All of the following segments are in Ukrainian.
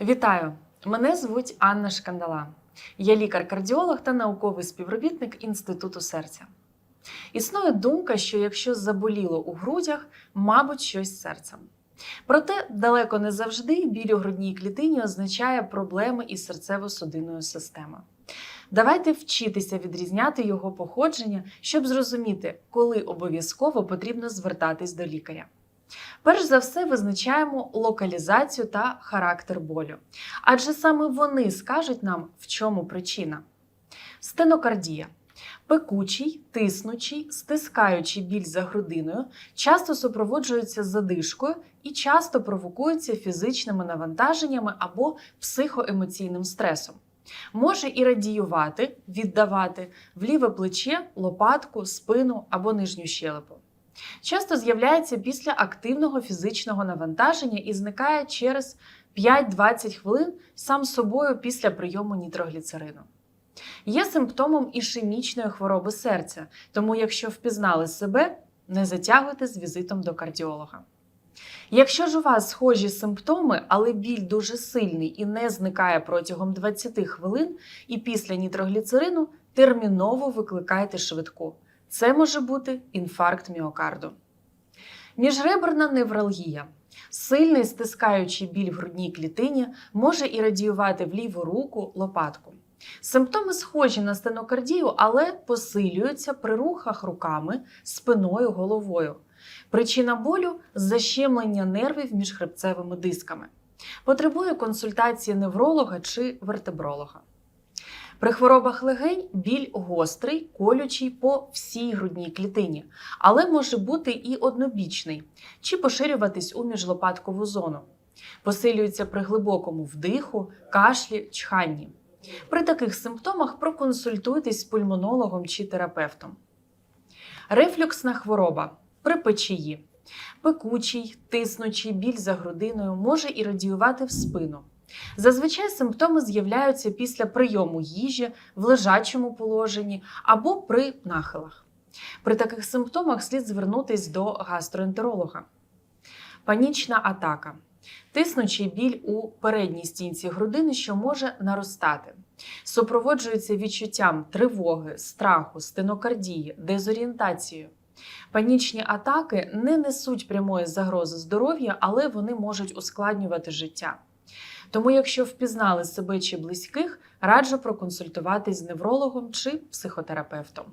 Вітаю! Мене звуть Анна Шкандала. Я лікар-кардіолог та науковий співробітник Інституту серця. Існує думка, що якщо заболіло у грудях, мабуть, щось з серцем. Проте далеко не завжди біль у грудній клітині означає проблеми із серцево-судинною системою. Давайте вчитися відрізняти його походження, щоб зрозуміти, коли обов'язково потрібно звертатись до лікаря. Перш за все визначаємо локалізацію та характер болю, адже саме вони скажуть нам, в чому причина. Стенокардія пекучий, тиснучий, стискаючий біль за грудиною, часто супроводжується задишкою і часто провокується фізичними навантаженнями або психоемоційним стресом. Може і радіювати, віддавати в ліве плече, лопатку, спину або нижню щелепу. Часто з'являється після активного фізичного навантаження і зникає через 5-20 хвилин сам собою після прийому нітрогліцерину. Є симптомом ішемічної хвороби серця, тому якщо впізнали себе, не затягуйте з візитом до кардіолога. Якщо ж у вас схожі симптоми, але біль дуже сильний і не зникає протягом 20 хвилин, і після нітрогліцерину терміново викликайте швидку. Це може бути інфаркт міокарду. Міжреберна невралгія. Сильний стискаючий біль в грудній клітині може і радіювати в ліву руку лопатку. Симптоми схожі на стенокардію, але посилюються при рухах руками, спиною, головою. Причина болю защемлення нервів між хребцевими дисками. Потребує консультації невролога чи вертебролога. При хворобах легень біль гострий, колючий по всій грудній клітині, але може бути і однобічний, чи поширюватись у міжлопаткову зону. Посилюється при глибокому вдиху, кашлі, чханні. При таких симптомах проконсультуйтесь з пульмонологом чи терапевтом. Рефлюксна хвороба при печії. Пекучий, тиснучий біль за грудиною може і радіювати в спину. Зазвичай симптоми з'являються після прийому їжі в лежачому положенні або при нахилах. При таких симптомах слід звернутись до гастроентеролога. Панічна атака. Тиснучий біль у передній стінці грудини, що може наростати. Супроводжується відчуттям тривоги, страху, стенокардії, дезорієнтацією. Панічні атаки не несуть прямої загрози здоров'я, але вони можуть ускладнювати життя. Тому, якщо впізнали себе чи близьких, раджу проконсультуватись з неврологом чи психотерапевтом.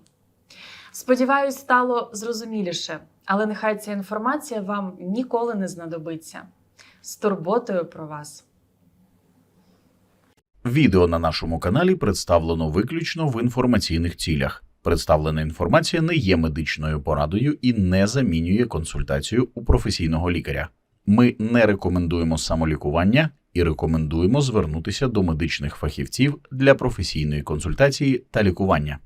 Сподіваюсь, стало зрозуміліше, але нехай ця інформація вам ніколи не знадобиться. З турботою про вас. Відео на нашому каналі представлено виключно в інформаційних цілях. Представлена інформація не є медичною порадою і не замінює консультацію у професійного лікаря. Ми не рекомендуємо самолікування і рекомендуємо звернутися до медичних фахівців для професійної консультації та лікування.